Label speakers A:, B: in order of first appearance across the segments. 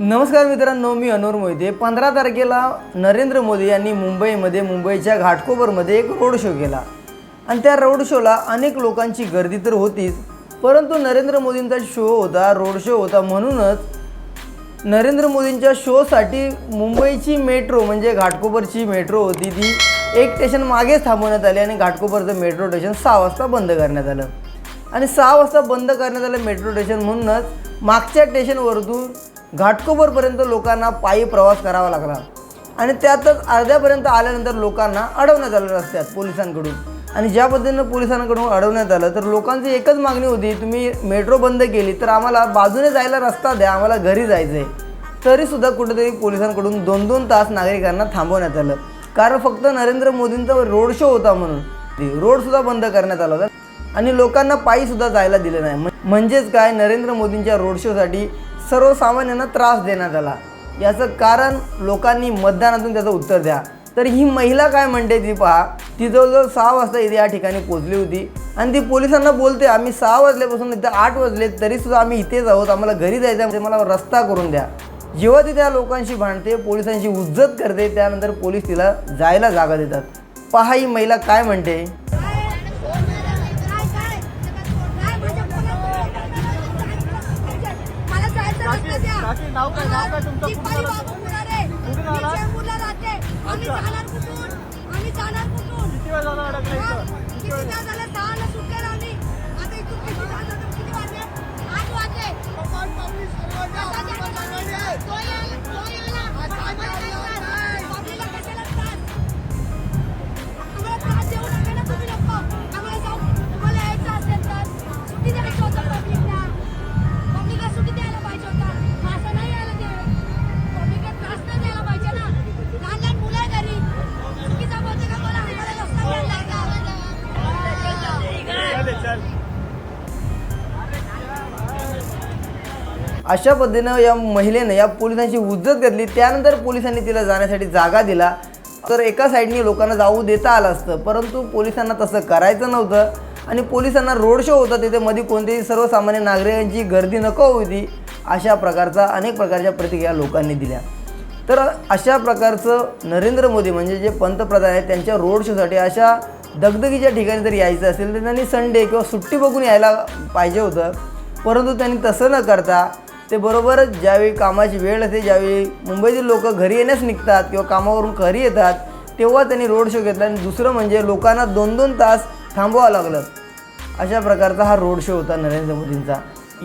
A: नमस्कार मित्रांनो मी अनूर मोहिते. पंधरा तारखेला नरेंद्र मोदी यांनी मुंबईमध्ये मुंबईच्या घाटकोपरमध्ये एक रोड शो केला. आणि त्या रोड शोला अनेक लोकांची गर्दी तर होतीच परंतु नरेंद्र मोदींचा शो होता रोड शो होता म्हणूनच नरेंद्र मोदींच्या शोसाठी मुंबईची मेट्रो म्हणजे घाटकोपरची मेट्रो होती ती एक स्टेशन मागेच थांबवण्यात आली आणि घाटकोपरचं मेट्रो स्टेशन सहा वाजता बंद करण्यात आलं. आणि सहा वाजता बंद करण्यात आलं मेट्रो स्टेशन म्हणूनच मागच्या स्टेशनवरतून घाटकोपरपर्यंत लोकांना पायी प्रवास करावा लागला. आणि त्यातच अर्ध्यापर्यंत आल्यानंतर लोकांना अडवण्यात आलं रस्त्यात पोलिसांकडून. आणि ज्या पद्धतीनं पोलिसांकडून अडवण्यात आलं तर लोकांची एकच मागणी होती तुम्ही मेट्रो बंद केली तर आम्हाला बाजूने जायला रस्ता द्या आम्हाला घरी जायचं आहे तरीसुद्धा कुठेतरी पोलिसांकडून दोन दोन तास नागरिकांना थांबवण्यात आलं. कारण फक्त नरेंद्र मोदींचा रोड शो होता म्हणून. रोडसुद्धा बंद करण्यात आला होता. आणि लोकांना पायीसुद्धा जायला दिलं नाही. म्हणजेच काय? नरेंद्र मोदींच्या रोड शोसाठी सर्वसामान्यांना त्रास देण्यात आला याचं कारण लोकांनी मतदानातून त्याचं उत्तर द्या. तर ही महिला काय म्हणते ती पहा ती जवळजवळ सहा वाजता इथे या ठिकाणी पोचली होती. आणि ती पोलिसांना बोलते आम्ही सहा वाजल्यापासून इथे आठ वाजले तरीसुद्धा आम्ही इथेच आहोत आम्हाला घरी जायचं आहे मला रस्ता करून द्या. जेव्हा ती त्या लोकांशी भांडते पोलिसांशी उज्जत करते त्यानंतर पोलीस तिला जायला जागा देतात. पहा ही महिला काय म्हणते?
B: नाव काय- नाव काय तुमचं? कुठून
C: मुरारे.
B: कुठून आलात? अच्छा.
C: जाणार कुठून? आम्ही जाणार कुठून?
B: किती वेळ झाला अडकले? इथं
C: किती वेळ. आम्हाला जाऊ. तुम्हाला यायचं असेल तर सुट्टी द्यायची होतं पब्लिकला.
A: अशा पद्धतीनं या महिलेनं या पोलिसांची उज्जत घेतली. त्यानंतर पोलिसांनी तिला जाण्यासाठी जागा दिला. तर एका साईडनी लोकांना जाऊ देता आलं असतं. परंतु पोलिसांना तसं करायचं नव्हतं. आणि पोलिसांना रोड शो होता तिथे. मध्ये कोणतेही सर्वसामान्य नागरिकांची गर्दी नको होती. अशा प्रकारचा अनेक प्रकारच्या प्रतिक्रिया लोकांनी दिल्या. तर अशा प्रकारचं नरेंद्र मोदी म्हणजे जे पंतप्रधान आहेत त्यांच्या रोड शोसाठी अशा दगदगीच्या ठिकाणी जर यायचं असेल तर त्यांनी संडे किंवा सुट्टी बघून यायला पाहिजे होतं. परंतु त्यांनी तसं न करता ते बरोबरच ज्यावेळी कामाची वेळ असते ज्यावेळी मुंबईतील लोक घरी येण्यास निघतात किंवा कामावरून घरी येतात तेव्हा त्यांनी रोड शो घेतला आणि दुसरं म्हणजे लोकांना दोन दोन तास थांबवावं लागलं. अशा प्रकारचा हा रोड शो होता नरेंद्र मोदींचा.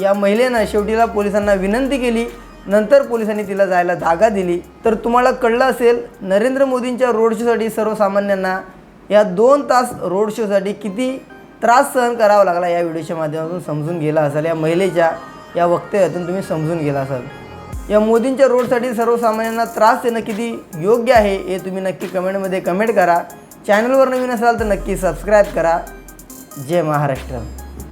A: या महिलेनं शेवटीला पोलिसांना विनंती केली नंतर पोलिसांनी तिला जायला जागा दिली. तर तुम्हाला कळलं असेल नरेंद्र मोदींच्या रोड शोसाठी सर्वसामान्यांना या दोन तास रोड शोसाठी किती त्रास सहन करावा लागला या व्हिडिओच्या माध्यमातून समजून गेला असाल. या महिलेच्या या वक्तव्यातून तुम्ही समजून गेला असाल. या मोदींच्या रोडसाठी सर्वसामान्यांना त्रास देणं किती योग्य आहे हे तुम्ही नक्की कमेंटमध्ये कमेंट करा. चॅनलवर नवीन असाल तर नक्की सबस्क्राईब करा. जय महाराष्ट्र.